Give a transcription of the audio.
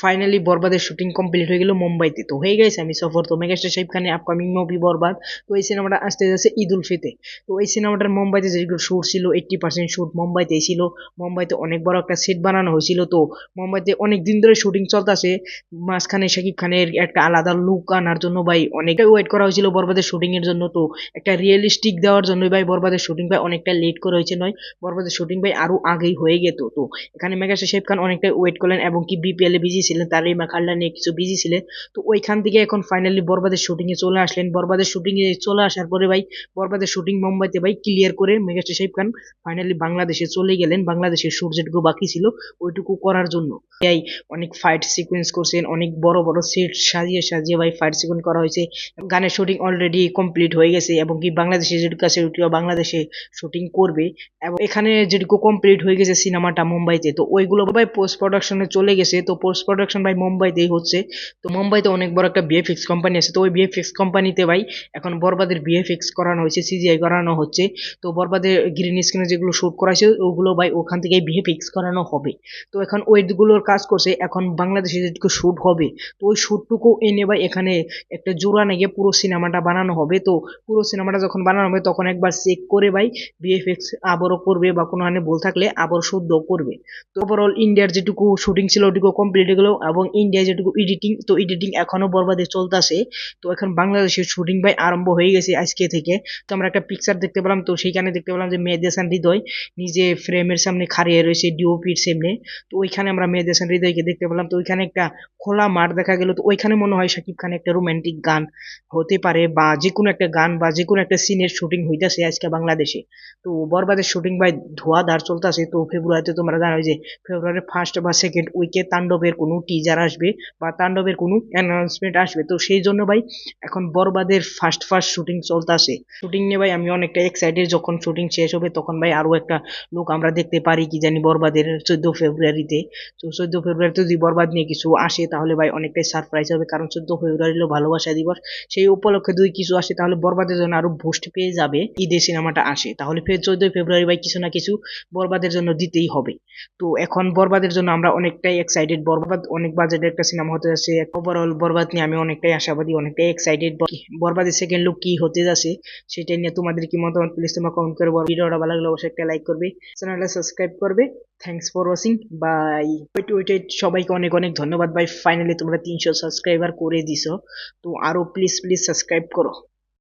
Finally বরবাদের shooting complete হয়ে গেল মুম্বাইতে। তো হয়ে গেছে, আমি সফর। তো মেগাস্টার সাহেব খানের আপকামিং মুভি বরবাদ। তো এই সিনেমাটা আসতে যাচ্ছে ঈদ উল ফিতে তো এই সিনেমাটার মুম্বাইতে যেগুলো শ্যুট ছিল এইট্টি পার্সেন্ট শ্যুট মুম্বাইতেই ছিল। মুম্বাইতে অনেক বড় একটা সেট বানানো হয়েছিল। তো মুম্বাইতে অনেক দিন ধরে শুটিং চলতেছে। মাঝখানে শাকিব খানের একটা আলাদা লুক আনার জন্য ভাই অনেকটাই ওয়েট করা হয়েছিল বরবাদের শুটিং এর জন্য। তো একটা রিয়েলিস্টিক দেওয়ার জন্য ভাই বরবাদের শুটিং ভাই অনেকটা লেট করে হয়েছে নয়। বরবাদের শুটিং ভাই আরও আগেই হয়ে যেত তো এখানে মেগাস্টার সাহেব খান অনেকটাই ওয়েট করলেন এবং কি বিপিএল বিজি ছিলেন, তার রিমা খাল্লা নিয়ে কিছু বিজি ছিলেন। তো ওইখান থেকে এখন ফাইনালি বরবাদের শুটিং এ চলে আসলেন। বরবাদের শুটিং এ চলে আসার পরে ভাই, বরবাদের শুটিং মুম্বাইতে ভাই ক্লিয়ার করে মেগাস্টার সাহেব খান ফাইনালি বাংলাদেশে চলে গেলেন। বাংলাদেশের শুট যেটুকু বাকি ছিল ওইটুকু করার জন্য। তাই অনেক ফাইট সিকোয়েন্স করছেন, অনেক বড় বড় সেট সাজিয়ে সাজিয়ে ভাই ফাইট সিকোয়েন্স করা হয়েছে। গানের শুটিং অলরেডি কমপ্লিট হয়ে গেছে এবং কি বাংলাদেশে যেটুকু আছে ওইটুকু বাংলাদেশে শুটিং করবে। এবং এখানে যেটুকু কমপ্লিট হয়ে গেছে সিনেমাটা মুম্বাইতে, তো ওইগুলো ভাই পোস্ট প্রোডাকশনে চলে গেছে। তো পোস্ট প্রোডাকশন ভাই মুম্বাইতেই হচ্ছে। তো মুম্বাইতে অনেক বড় একটা বিএফএক্স কোম্পানি আছে। তো ওই বিএফএক্স কোম্পানিতে ভাই এখন বরবাদের বিএফএক্স করানো হয়েছে সিজিআই করানো হচ্ছে। তো বরবাদের গ্রিন স্ক্রিনে যেগুলো শ্যুট করা হয়েছে, ওগুলো ভাই ওখান থেকে বিএফএক্স করানো হবে। তো এখন ওইগুলোর কাজ করছে, এখন বাংলাদেশে যেটুকু শ্যুট হবে, তো ওই শ্যুটটুকু এনে ভাই এখানে একটা জোড়া নেগে পুরো সিনেমাটা বানানো হবে। তো পুরো সিনেমাটা যখন বানানো হবে, তখন একবার চেক করে ভাই বিএফএক্স আবারও করবে বা কোনো ভুল থাকলে আবার শুদ্ধ করবে। তো ওভারঅল ইন্ডিয়ার যেটুকু শুটিং ছিল, ওটুকু কমপ্লিট হয়ে গেলো এবং ইন্ডিয়া যেটুকু এডিটিং তো এডিটিং এখনও বরবাদে চলতেছে। তো এখন বাংলাদেশের শুটিং ভাই আরম্ভ হয়ে গেছে আজকে থেকে। তো আমরা একটা পিকচার দেখতে পেলাম, তো সেইখানে দেখতে পেলাম যে মেহেদেসান হৃদয় নিজে ফ্রেমের সামনে খাড়িয়ে রয়েছে ডিওপির সামনে। তো ওইখানে আমরা মেহেদেসান হৃদয়কে দেখতে পেলাম, তো ওইখানে একটা খোলা মাঠ দেখা গেল। তো ওইখানে মনে হয় শাকিব খান একটা রোমান্টিক গান হতে পারে বা যে কোনো একটা গান বা যে কোনো একটা সিনের শুটিং হইতেছে আজকে বাংলাদেশে। তো বরবাদের শুটিং ভাই ধোয়াধার চলতেছে। তো ফেব্রুয়ারিতে তোমরা জানো যে, ফেব্রুয়ারির ফার্স্ট বা সেকেন্ড উইকে তাণ্ডবের কোনো টিজার আসবে বা তাণ্ডবের কোনো অ্যানাউন্সমেন্ট আসবে। তো সেই জন্য ভাই, এখন বরবাদের ফার্স্ট ফার্স্ট শুটিং চলতেছে। শুটিং নিয়ে ভাই আমি অনেকটা এক্সাইটেড যখন শুটিং শেষ হবে তখন ভাই আরও একটা লোক আমরা দেখতে পারি কি জানি বরবাদের চোদ্দ ফেব্রুয়ারিতে। তো চোদ্দ ফেব্রুয়ারিতে যদি বরবাদ নিয়ে কিছু আসে তাহলে ভাই অনেকটাই সারপ্রাইজ হবে কারণ চোদ্দ ফেব্রুয়ারি হলো ভালোবাসা দিবস। সেই উপলক্ষে যদি কিছু আসে তাহলে বরবাদের জন্য আরও বুস্ট পেয়ে যাবে ঈদের সিনেমাটা আসে। তাহলে ফের চোদ্দই ফেব্রুয়ারি ভাই কিছু না কিছু বরবাদের জন্য দিতেই হবে। তো এখন বরবাদের জন্য আমরা অনেকটাই এক্সাইটেড বরবাদ অনেক বাজেটের একটা সিনেমা হতে যাচ্ছে। ওভারঅল বরবাদ নিয়ে আমি অনেকটাই আশাবাদী, অনেকটাই এক্সাইটেড বরবাদের সেকেন্ড লুক কি হতে যাচ্ছে, সেটা নিয়ে তোমাদের কি মতামত প্লিজ তোমরা কমেন্ট করে বলো। ভিডিওটা ভালো লাগলে অবশ্যই একটা লাইক করবে চ্যানেলটা সাবস্ক্রাইব করবে। Thanks for watching bye wait wait সবাইকে অনেক অনেক ধন্যবাদ। ভাই ফাইনালি তোমরা তিনশো সাবস্ক্রাইবার করে দিছো। তো আরও প্লিজ প্লিজ সাবস্ক্রাইব করো।